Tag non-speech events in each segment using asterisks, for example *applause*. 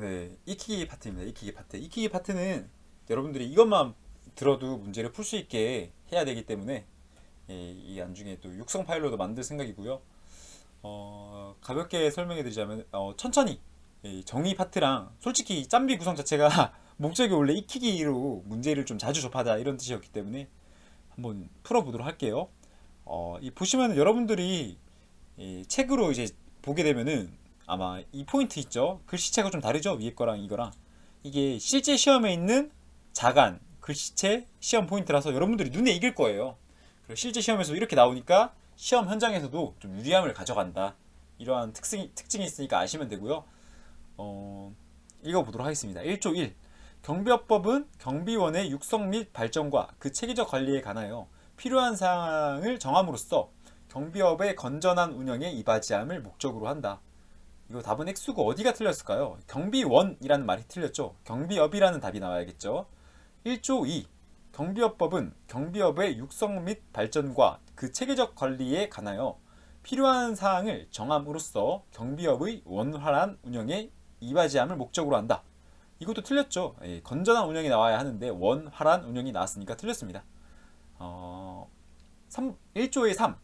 네, 익히기 파트입니다. 익히기 파트. 익히기 파트는 여러분들이 이것만 들어도 문제를 풀 수 있게 해야 되기 때문에 예, 이 안중에 또 육성 파일로도 만들 생각이고요. 어, 가볍게 설명해 드리자면 어, 천천히 이 정의 파트랑 솔직히 짬비 구성 자체가 *laughs* 목적이 원래 익히기로 문제를 좀 자주 접하다 이런 뜻이었기 때문에 한번 풀어보도록 할게요. 어, 이 보시면 여러분들이 이 책으로 이제 보게 되면은 아마 이 포인트 있죠? 글씨체가 좀 다르죠? 위에 거랑 이거랑 이게 실제 시험에 있는 자간 글씨체 시험 포인트라서 여러분들이 눈에 익을 거예요. 그리고 실제 시험에서 이렇게 나오니까 시험 현장에서도 좀 유리함을 가져간다. 이러한 특징이, 특징이 있으니까 아시면 되고요. 어, 읽어보도록 하겠습니다. 1조 1. 경비업법은 경비원의 육성 및 발전과 그 체계적 관리에 관하여 필요한 사항을 정함으로써 경비업의 건전한 운영에 이바지함을 목적으로 한다. 이거 답은 X고 어디가 틀렸을까요? 경비원이라는 말이 틀렸죠. 경비업이라는 답이 나와야겠죠. 1조 2. 경비업법은 경비업의 육성 및 발전과 그 체계적 관리에 관하여 필요한 사항을 정함으로써 경비업의 원활한 운영에 이바지함을 목적으로 한다. 이것도 틀렸죠. 예, 건전한 운영이 나와야 하는데 원활한 운영이 나왔으니까 틀렸습니다. 어, 3, 1조의 3.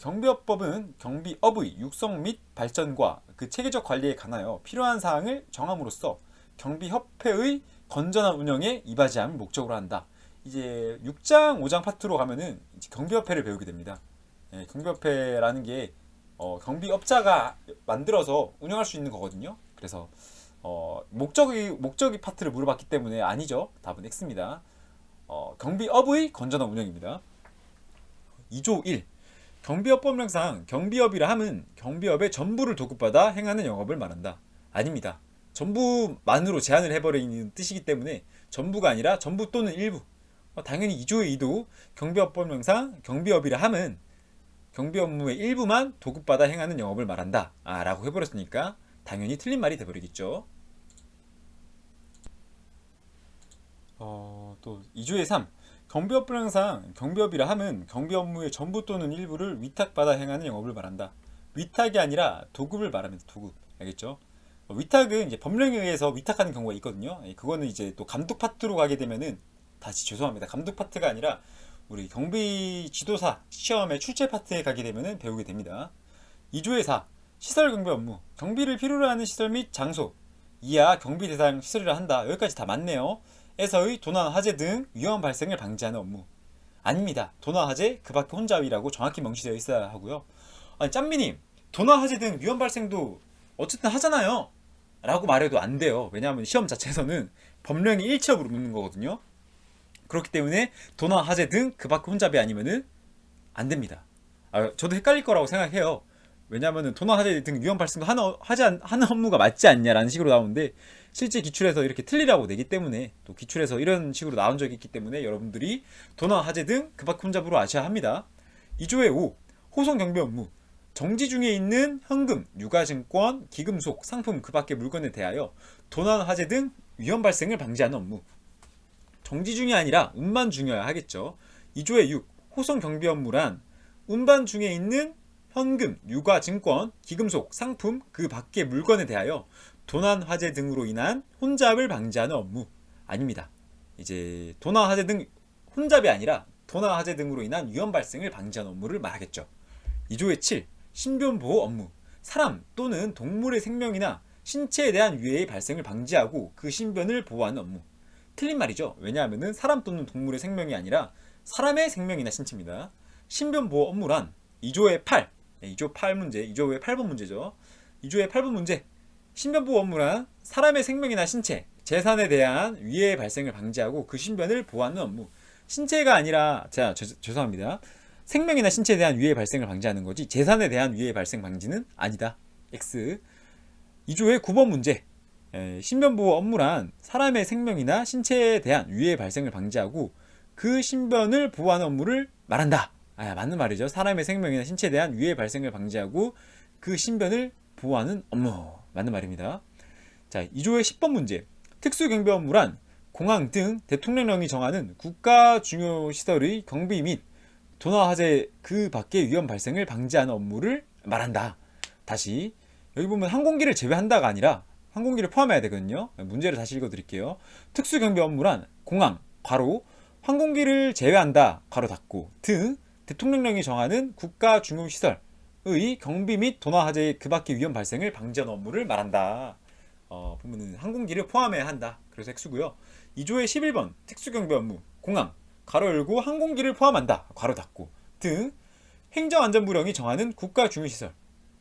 경비업법은 경비업의 육성 및 발전과 그 체계적 관리에 관하여 필요한 사항을 정함으로써 경비협회의 건전한 운영에 이바지함을 목적으로 한다. 이제 6장, 5장 파트로 가면은 경비협회를 배우게 됩니다. 예, 경비협회라는 게 어, 경비업자가 만들어서 운영할 수 있는 거거든요. 그래서 어, 목적이 목적이 파트를 물어봤기 때문에 아니죠. 답은 X입니다. 어, 경비업의 건전한 운영입니다. 2조 1. 경비업법령상 경비업이라 함은 경비업의 전부를 도급받아 행하는 영업을 말한다. 아닙니다. 전부만으로 제한을 해버리는 뜻이기 때문에 전부가 아니라 전부 또는 일부. 어, 당연히 2조의 2도 경비업법령상 경비업이라 함은 경비 업무의 일부만 도급받아 행하는 영업을 말한다. 아, 라고 해버렸으니까 당연히 틀린 말이 돼버리겠죠. 어, 또 2조의 3. 경비업법령상 경비업이라 함은 경비 업무의 전부 또는 일부를 위탁받아 행하는 영업을 말한다. 위탁이 아니라 도급을 말합니다. 도급. 알겠죠? 어, 위탁은 이제 법령에 의해서 위탁하는 경우가 있거든요. 예, 그거는 이제 또 감독 파트로 가게 되면은 다시 죄송합니다. 감독 파트가 아니라 우리 경비 지도사 시험의 출제 파트에 가게 되면은 배우게 됩니다. 2조의 4. 시설 경비 업무. 경비를 필요로 하는 시설 및 장소. 이하 경비 대상 시설이라 한다. 여기까지 다 맞네요. 에서의 도난 화재 등 위험 발생을 방지하는 업무. 아닙니다. 도난 화재 그 밖에 혼자위라고 정확히 명시되어 있어야 하고요. 아니 짬미님 도난 화재 등 위험 발생도 어쨌든 하잖아요. 라고 말해도 안 돼요. 왜냐하면 시험 자체에서는 법령이 일치업으로 묻는 거거든요. 그렇기 때문에 도난 화재 등 그 밖에 혼잡이 아니면은 안 됩니다. 아, 저도 헷갈릴 거라고 생각해요. 왜냐하면은 도난 화재 등 위험 발생도 하는 하지 않- 하는 업무가 맞지 않냐라는 식으로 나오는데 실제 기출에서 이렇게 틀리라고 내기 때문에 또 기출에서 이런 식으로 나온 적이 있기 때문에 여러분들이 도난 화재 등그 밖에 혼잡으로 아셔야 합니다. 2조의 5 호송 경비 업무 정지 중에 있는 현금, 유가증권, 기금속, 상품 그 밖의 물건에 대하여 도난 화재 등 위험 발생을 방지하는 업무. 정지 중이 아니라 운반 중이어야 하겠죠. 2조의 6. 호송 경비 업무란 운반 중에 있는 현금, 유가 증권, 기금속, 상품 그 밖의 물건에 대하여 도난 화재 등으로 인한 혼잡을 방지하는 업무 아닙니다. 이제 도난 화재 등 혼잡이 아니라 도난 화재 등으로 인한 위험 발생을 방지하는 업무를 말하겠죠. 2조의 7. 신변 보호 업무. 사람 또는 동물의 생명이나 신체에 대한 위해의 발생을 방지하고 그 신변을 보호하는 업무. 틀린 말이죠. 왜냐하면은 사람 또는 동물의 생명이 아니라 사람의 생명이나 신체입니다. 신변 보호 업무란 2조의 8, 2조 8 문제, 2조의 8번 문제죠. 2조의 8번 문제. 신변 보호 업무란 사람의 생명이나 신체, 재산에 대한 위해의 발생을 방지하고 그 신변을 보호하는 업무. 신체가 아니라 자 죄, 죄송합니다. 생명이나 신체에 대한 위해 발생을 방지하는 거지 재산에 대한 위해 발생 방지는 아니다. X. 2조의 9번 문제. 에, 신변보호 업무란 사람의 생명이나 신체에 대한 위해 발생을 방지하고 그 신변을 보호하는 업무를 말한다. 아, 맞는 말이죠. 사람의 생명이나 신체에 대한 위해 발생을 방지하고 그 신변을 보호하는 업무. 맞는 말입니다. 자, 2조의 10번 문제. 특수경비 업무란 공항 등 대통령령이 정하는 국가 중요 시설의 경비 및 도난 화재 그 밖의 위험 발생을 방지하는 업무를 말한다. 다시 여기 보면 항공기를 제외한다가 아니라 항공기를 포함해야 되거든요. 문제를 다시 읽어 드릴게요. 특수 경비 업무란 공항, 괄호, 항공기를 제외한다, 괄호 닫고 등 대통령령이 정하는 국가 중요 시설의 경비 및 도나 화재의 그 밖의 위험 발생을 방지하는 업무를 말한다. 어, 보면은 항공기를 포함해야 한다. 그래서 X고요. 2조의 11번 특수경비 업무 공항 괄호 열고 항공기를 포함한다. 괄호 닫고 등 행정안전부령이 정하는 국가 중요 시설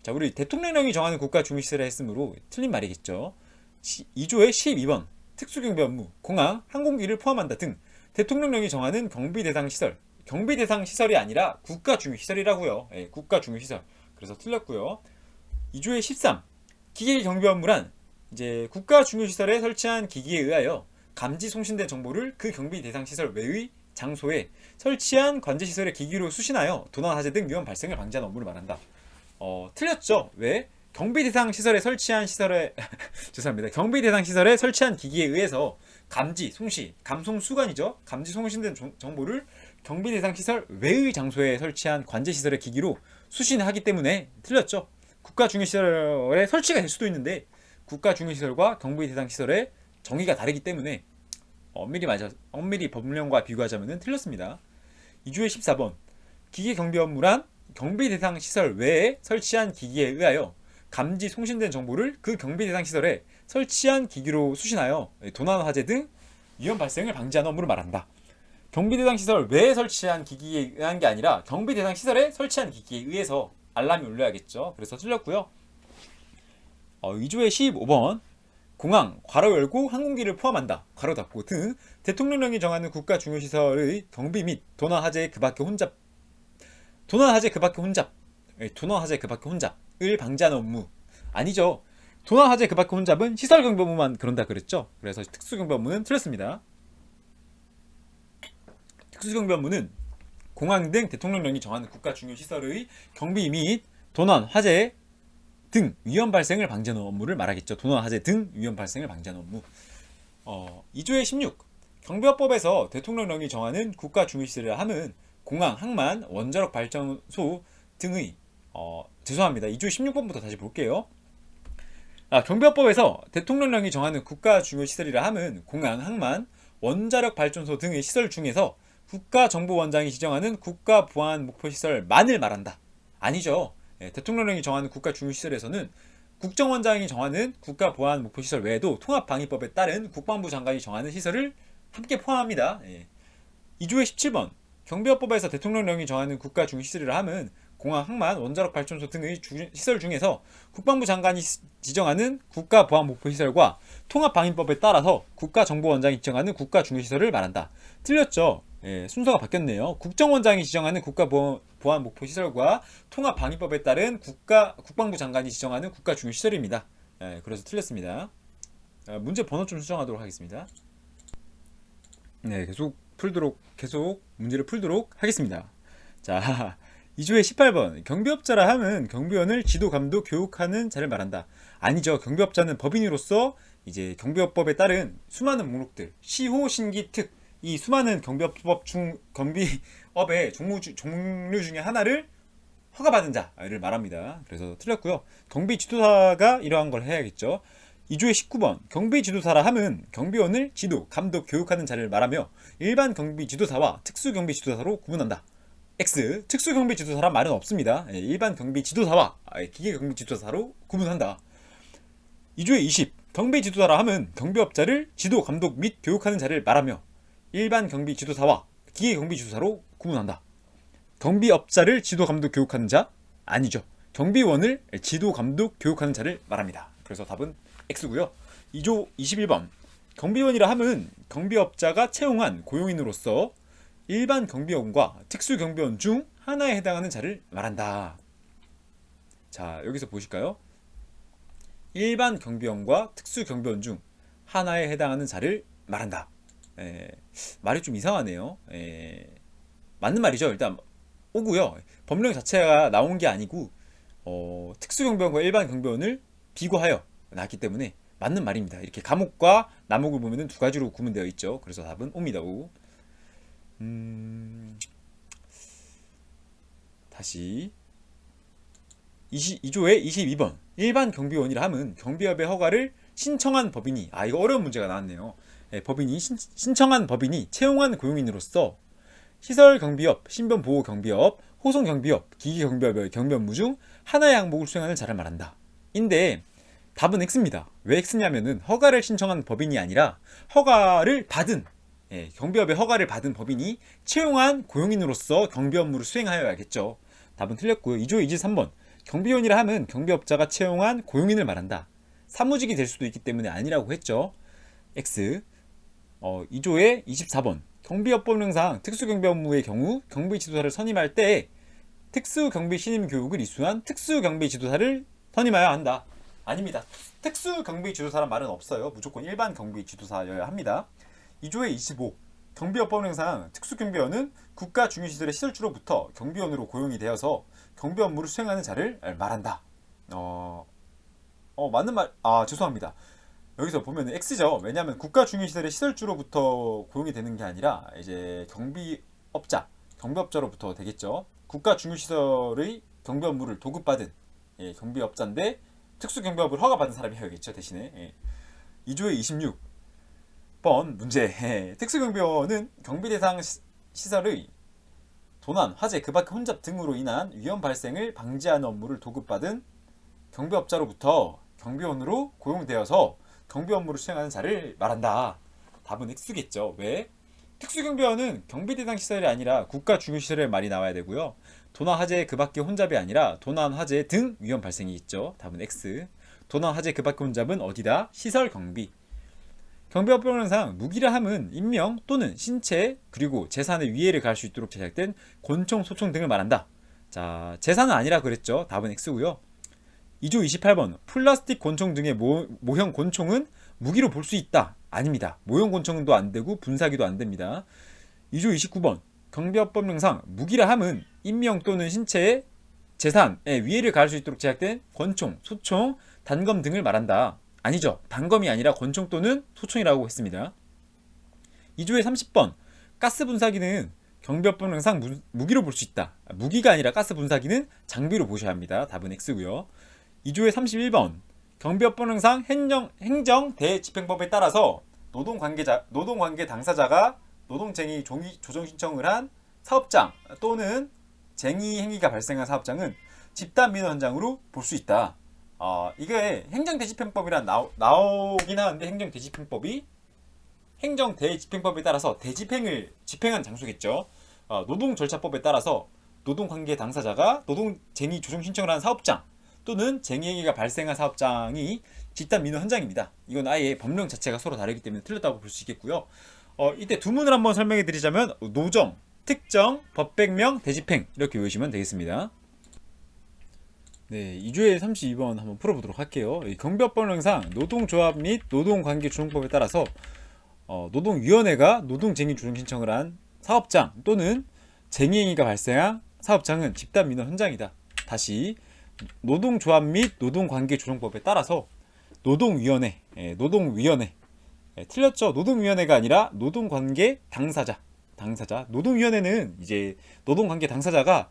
자, 우리 대통령령이 정하는 국가 중요 시설에 했으므로 틀린 말이겠죠. 2조의 12번 특수경비 업무, 공항, 항공기를 포함한다 등 대통령령이 정하는 경비 대상 시설, 경비 대상 시설이 아니라 국가 중요 시설이라고요. 예, 국가 중요 시설. 그래서 틀렸고요. 2조의 13 기계 경비 업무란 이제 국가 중요 시설에 설치한 기기에 의하여 감지 송신된 정보를 그 경비 대상 시설 외의 장소에 설치한 관제 시설의 기기로 수신하여 도난 화재 등 위험 발생을 방지하는 업무를 말한다. 어, 틀렸죠. 왜? 경비 대상 시설에 설치한 시설에 *laughs* 죄송합니다. 경비 대상 시설에 설치한 기기에 의해서 감지, 송시, 감송 수관이죠. 감지 송신된 정- 정보를 경비 대상 시설 외의 장소에 설치한 관제 시설의 기기로 수신하기 때문에 틀렸죠. 국가 중요 시설에 설치가 될 수도 있는데 국가 중요 시설과 경비 대상 시설의 정의가 다르기 때문에 엄밀히 맞아 엄밀히 법령과 비교하자면 틀렸습니다. 2주의 14번 기계 경비 업무란 경비 대상 시설 외에 설치한 기기에 의하여 감지 송신된 정보를 그 경비 대상 시설에 설치한 기기로 수신하여 도난 화재 등 위험 발생을 방지하는 업무를 말한다. 경비 대상 시설 외에 설치한 기기에 의한 게 아니라 경비 대상 시설에 설치한 기기에 의해서 알람이 울려야겠죠. 그래서 틀렸고요. 어, 2조의 15번 공항, 괄호 열고 항공기를 포함한다. 괄호 닫고 등 대통령령이 정하는 국가 중요 시설의 경비 및 도난 화재의 그 밖의 혼잡 도난 화재 그 밖의 혼잡 예, 도난 화재 그 밖의 혼잡을 방지하는 업무 아니죠. 도난 화재 그 밖의 혼잡은 시설 경비 업무만 그런다 그랬죠. 그래서 특수 경비 업무는 틀렸습니다. 특수 경비 업무는 공항 등 대통령령이 정하는 국가 중요 시설의 경비 및 도난 화재 등 위험 발생을 방지하는 업무를 말하겠죠. 도난 화재 등 위험 발생을 방지하는 업무. 어, 2조의 16. 경비업법에서 대통령령이 정하는 국가 중요 시설이라 함은 공항, 항만, 원자력 발전소 등의 어, 죄송합니다. 2조 16번부터 다시 볼게요. 아, 경비업법에서 대통령령이 정하는 국가 중요 시설이라 함은 공항, 항만, 원자력 발전소 등의 시설 중에서 국가정보원장이 지정하는 국가보안 목표시설만을 말한다. 아니죠. 예, 대통령령이 정하는 국가 중요시설에서는 국정원장이 정하는 국가보안 목표시설 외에도 통합방위법에 따른 국방부 장관이 정하는 시설을 함께 포함합니다. 예. 2조의 17번 경비업법에서 대통령령이 정하는 국가 중요시설이라 함은 공항, 항만, 원자력 발전소 등의 주- 시설 중에서 국방부 장관이 시- 지정하는 국가보안 목표시설과 통합방위법에 따라서 국가정보원장이 지정하는 국가 중요시설을 말한다. 틀렸죠? 예, 순서가 바뀌었네요. 국정원장이 지정하는 국가보안 목표 시설과 통합 방위법에 따른 국가 국방부 장관이 지정하는 국가 중요 시설입니다. 예, 그래서 틀렸습니다. 아, 문제 번호 좀 수정하도록 하겠습니다. 네, 계속 풀도록 계속 문제를 풀도록 하겠습니다. 자, *laughs* 2조의 18번 경비업자라 함은 경비원을 지도 감독 교육하는 자를 말한다. 아니죠. 경비업자는 법인으로서 이제 경비업법에 따른 수많은 목록들 시호 신기 특 이 수많은 경비업법 중 경비업의 주- 종류 중에 하나를 허가받은 자를 말합니다. 그래서 틀렸고요. 경비 지도사가 이러한 걸 해야겠죠. 2조의 19번 경비 지도사라 함은 경비원을 지도, 감독, 교육하는 자를 말하며 일반 경비 지도사와 특수 경비 지도사로 구분한다. X 특수 경비 지도사란 말은 없습니다. 예, 일반 경비 지도사와 아, 기계 경비 지도사로 구분한다. 2조의 20 경비 지도사라 함은 경비업자를 지도, 감독 및 교육하는 자를 말하며 일반 경비 지도사와 기계 경비 지도사로 구분한다. 경비업자를 지도, 감독, 교육하는 자 아니죠. 경비원을 지도, 감독, 교육하는 자를 말합니다. 그래서 답은 X고요. 2조 21번 경비원이라 함은 경비업자가 채용한 고용인으로서 일반 경비원과 특수 경비원 중 하나에 해당하는 자를 말한다. 자, 여기서 보실까요? 일반 경비원과 특수 경비원 중 하나에 해당하는 자를 말한다. 에, 말이 좀 이상하네요. 에, 맞는 말이죠. 일단 오고요. 법령 자체가 나온 게 아니고 어, 특수 경비원과 일반 경비원을 비교하여 나왔기 때문에 맞는 말입니다. 이렇게 감옥과 남옥을 보면은 두 가지로 구분되어 있죠. 그래서 답은 옵니다. 오. 음, 다시 20, 2조의 22번 일반 경비원이라 함은 경비업의 허가를 신청한 법인이 아 이거 어려운 문제가 나왔네요. 예, 법인이 신, 신청한 법인이 채용한 고용인으로서 시설 경비업, 신변 보호 경비업, 호송 경비업, 기기 경비업의 경비업무 중 하나의 항목을 수행하는 자를 말한다. 인데 답은 X입니다. 왜 X냐면은 허가를 신청한 법인이 아니라 허가를 받은 예, 경비업의 허가를 받은 법인이 채용한 고용인으로서 경비 업무를 수행하여야겠죠. 답은 틀렸고요. 2조 2지 3번. 경비원이라 함은 경비업자가 채용한 고용인을 말한다. 사무직이 될 수도 있기 때문에 아니라고 했죠. X. 어, 2조의 24번. 경비업법령상 특수경비 업무의 경우 경비 지도사를 선임할 때 특수경비 신임 교육을 이수한 특수경비 지도사를 선임해야 한다. 아닙니다. 특수경비 지도사란 말은 없어요. 무조건 일반 경비 지도사여야 합니다. 2조의 25. 경비업법령상 특수경비원은 국가 중요시설의 시설주로부터 경비원으로 고용이 되어서 경비 업무를 수행하는 자를 말한다. 어, 어 맞는 말, 아 죄송합니다. 여기서 보면 X죠. 왜냐하면 국가 중요시설의 시설주로부터 고용이 되는 게 아니라 이제 경비업자, 경비업자로부터 되겠죠. 국가 중요시설의 경비 업무를 도급받은 예, 경비업자인데 특수경비업을 허가받은 사람이 해야겠죠 대신에. 예. 2조의 26. 번 문제 예, 특수경비원은 경비대상 시- 시설의 도난, 화재, 그 밖의 혼잡 등으로 인한 위험 발생을 방지하는 업무를 도급받은 경비업자로부터 경비원으로 고용되어서 경비 업무를 수행하는 자를 말한다. 답은 X겠죠. 왜? 특수경비원은 경비 대상 시설이 아니라 국가 중요 시설의 말이 나와야 되고요. 도난, 화재, 그 밖의 혼잡이 아니라 도난, 화재 등 위험 발생이 있죠. 답은 X. 도난, 화재, 그 밖의 혼잡은 어디다? 시설 경비. 경비업법령상 무기라 함은 인명 또는 신체 그리고 재산의 위해를 가할 수 있도록 제작된 권총, 소총 등을 말한다. 자, 재산은 아니라 그랬죠. 답은 X고요. 2조 28번 플라스틱 권총 등의 모, 모형 권총은 무기로 볼 수 있다. 아닙니다. 모형 권총도 안 되고 분사기도 안 됩니다. 2조 29번 경비업법령상 무기라 함은 인명 또는 신체의 재산의 위해를 가할 수 있도록 제작된 권총, 소총, 단검 등을 말한다. 아니죠. 단검이 아니라 권총 또는 소총이라고 했습니다. 2조의 30번 가스 분사기는 경비업법령상 무, 무기로 볼 수 있다. 무기가 아니라 가스 분사기는 장비로 보셔야 합니다. 답은 X고요. 2조의 31번 경비업법령상 행정, 행정 대집행법에 따라서 노동 관계자 노동 관계 당사자가 노동쟁의 종이 조정 신청을 한 사업장 또는 쟁의 행위가 발생한 사업장은 집단 민원 현장으로 볼 수 있다. 어, 이게 행정대집행법이란 나오, 나오긴 하는데 행정대집행법이 행정대집행법에 따라서 대집행을 집행한 장소겠죠. 어, 노동절차법에 따라서 노동관계 당사자가 노동쟁의 조정 신청을 한 사업장 또는 쟁의행위가 발생한 사업장이 집단 민원 현장입니다. 이건 아예 법령 자체가 서로 다르기 때문에 틀렸다고 볼 수 있겠고요. 어, 이때 두 문을 한번 설명해 드리자면 노정, 특정, 법백명, 대집행 이렇게 외우시면 되겠습니다. 네, 2조의 32번 한번 풀어보도록 할게요. 이 경비업법령상 노동조합 및 노동관계조정법에 따라서 어, 노동위원회가 노동쟁의 조정 신청을 한 사업장 또는 쟁의 행위가 발생한 사업장은 집단 민원 현장이다. 다시 노동조합 및 노동관계 조정법에 따라서 노동위원회, 예, 노동위원회 예, 틀렸죠? 노동위원회가 아니라 노동관계 당사자, 당사자. 노동위원회는 이제 노동관계 당사자가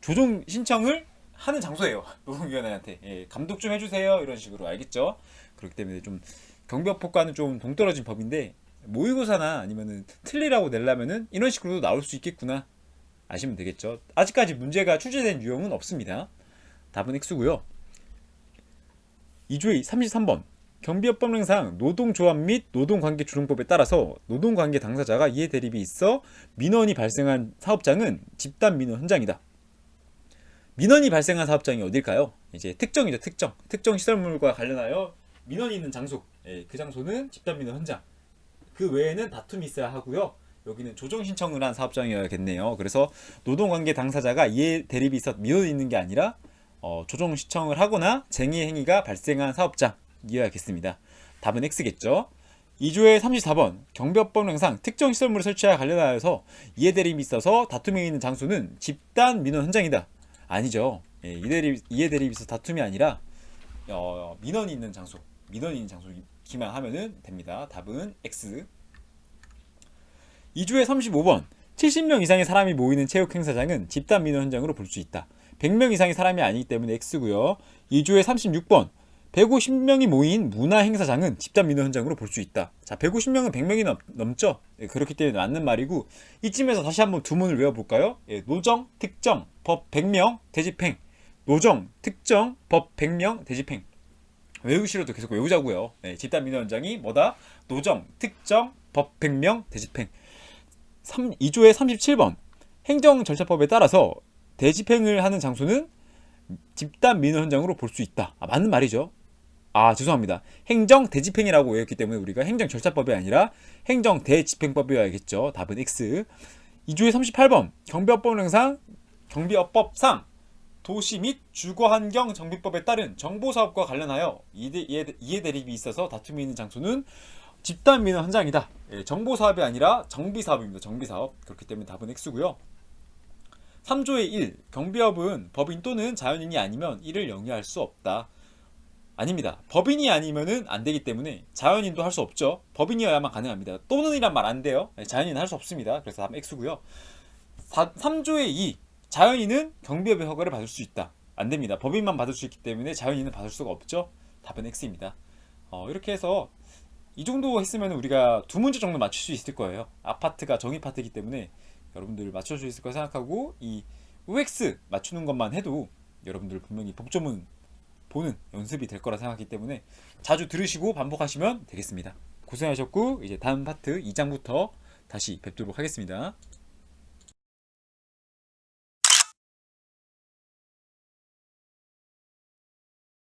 조정 신청을 하는 장소예요. *laughs* 노동위원회한테 예, 감독 좀 해주세요 이런 식으로 알겠죠? 그렇기 때문에 좀 경비업법과는 좀 동떨어진 법인데 모의고사나 아니면은 틀리라고 내려면은 이런 식으로도 나올 수 있겠구나 아시면 되겠죠. 아직까지 문제가 출제된 유형은 없습니다. 답은 X고요. 2조의 33번 경비업법령상 노동조합 및 노동관계조정법에 따라서 노동관계 당사자가 이해 대립이 있어 민원이 발생한 사업장은 집단 민원 현장이다. 민원이 발생한 사업장이 어딜까요? 이제 특정이죠, 특정. 특정 시설물과 관련하여 민원이 있는 장소. 예, 그 장소는 집단 민원 현장. 그 외에는 다툼이 있어야 하고요. 여기는 조정 신청을 한 사업장이어야겠네요. 그래서 노동관계 당사자가 이해 대립이 있어 민원이 있는 게 아니라 어, 조정 신청을 하거나 쟁의 행위가 발생한 사업장이어야겠습니다. 답은 X겠죠. 2조의 34번 경비업법령상 특정 시설물을 설치와 관련하여서 이해 대립이 있어서 다툼이 있는 장소는 집단 민원 현장이다. 아니죠. 예, 이해 대립 이해 대립이 있어 다툼이 아니라 어, 민원이 있는 장소, 민원이 있는 장소기만 하면은 됩니다. 답은 X. 2조의 35번 70명 이상의 사람이 모이는 체육 행사장은 집단 민원 현장으로 볼 수 있다. 100명 이상의 사람이 아니기 때문에 X고요. 2조의 36번 150명이 모인 문화 행사장은 집단 민원 현장으로 볼 수 있다. 자, 150명은 100명이 넘, 넘죠. 예, 그렇기 때문에 맞는 말이고 이쯤에서 다시 한번 두 문을 외워볼까요? 예, 노정, 특정, 법 100명, 대집행. 노정, 특정, 법 100명, 대집행. 외우시려도 계속 외우자고요. 예, 집단 민원 현장이 뭐다? 노정, 특정, 법 100명, 대집행. 3, 2조의 37번. 행정절차법에 따라서 대집행을 하는 장소는 집단 민원 현장으로 볼 수 있다. 아, 맞는 말이죠. 아, 죄송합니다. 행정 대집행이라고 외웠기 때문에 우리가 행정 절차법이 아니라 행정 대집행법이어야겠죠. 답은 X. 2조의 38번. 경비업법령상 경비업법상 도시 및 주거환경 정비법에 따른 정보사업과 관련하여 이해, 이해, 이해 대립이 있어서 다툼이 있는 장소는 집단 민원 현장이다. 예, 정보사업이 아니라 정비사업입니다. 정비사업. 그렇기 때문에 답은 X고요. 3조의 1. 경비업은 법인 또는 자연인이 아니면 이를 영위할 수 없다. 아닙니다. 법인이 아니면은 안 되기 때문에 자연인도 할 수 없죠. 법인이어야만 가능합니다. 또는이란 말 안 돼요. 네, 자연인은 할 수 없습니다. 그래서 답 X고요. 3조의 2. 자연인은 경비업의 허가를 받을 수 있다. 안 됩니다. 법인만 받을 수 있기 때문에 자연인은 받을 수가 없죠. 답은 X입니다. 어, 이렇게 해서 이 정도 했으면 우리가 두 문제 정도 맞출 수 있을 거예요. 아파트가 정의 파트이기 때문에 여러분들 맞출 수 있을 거 생각하고 이 OX 맞추는 것만 해도 여러분들 분명히 법조문 보는 연습이 될 거라 생각하기 때문에 자주 들으시고 반복하시면 되겠습니다. 고생하셨고 이제 다음 파트 2장부터 다시 뵙도록 하겠습니다.